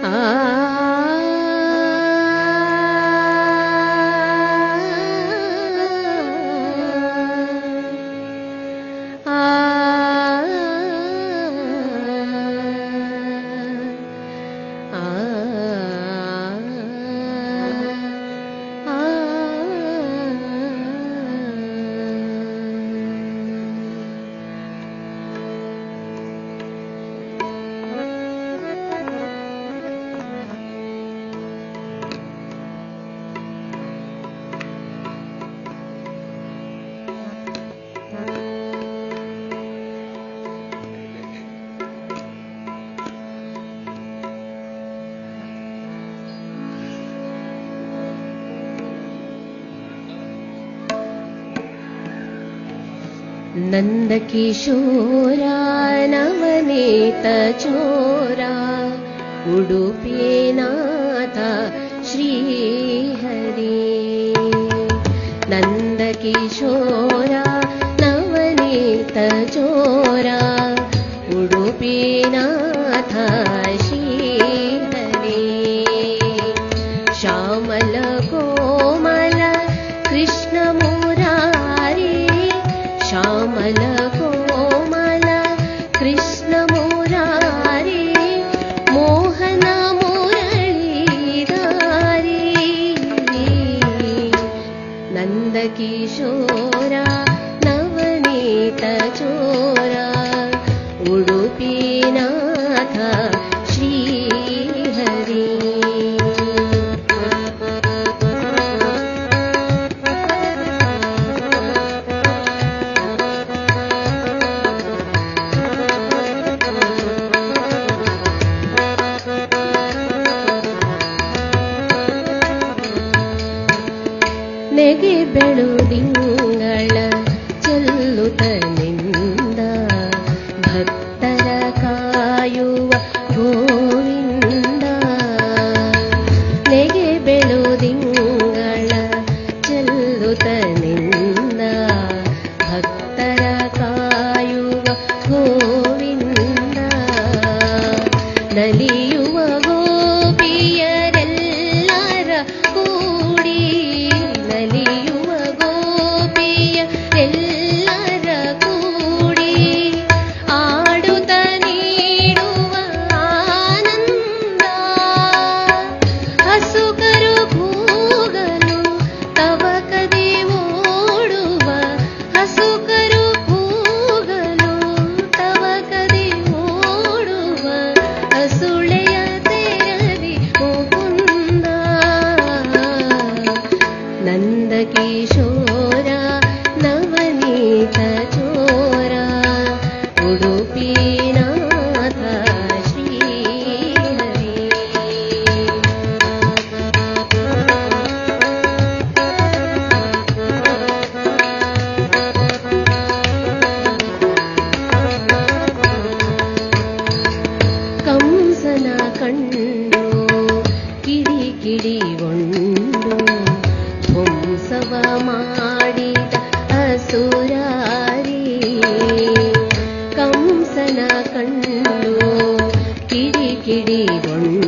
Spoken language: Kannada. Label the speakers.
Speaker 1: ah नन्दकिशोरा नमनेतचोरा उडुप्येनाता श्रीहरि। नन्दकिशोर नन्दकिशोरा नवनीतचोरा उडुपीना ಬೆಳುದಿಂಗಳ ಚೆಲ್ಲುತ್ತ ನಿಂದ ಭಕ್ತರ ಕಾಯುವ ಗೋವಿಂದ ನೆಗೆ ಬೆಳುದಿಂಗಳ ಹಿಡಿಗೊಂಡು ಧ್ವಂಸವ ಮಾಡಿದ ಅಸುರಾರಿ. ಕಂಸನ ಕಣ್ಣು ಕಿಡಿಕಿಡಿಗೊಂಡು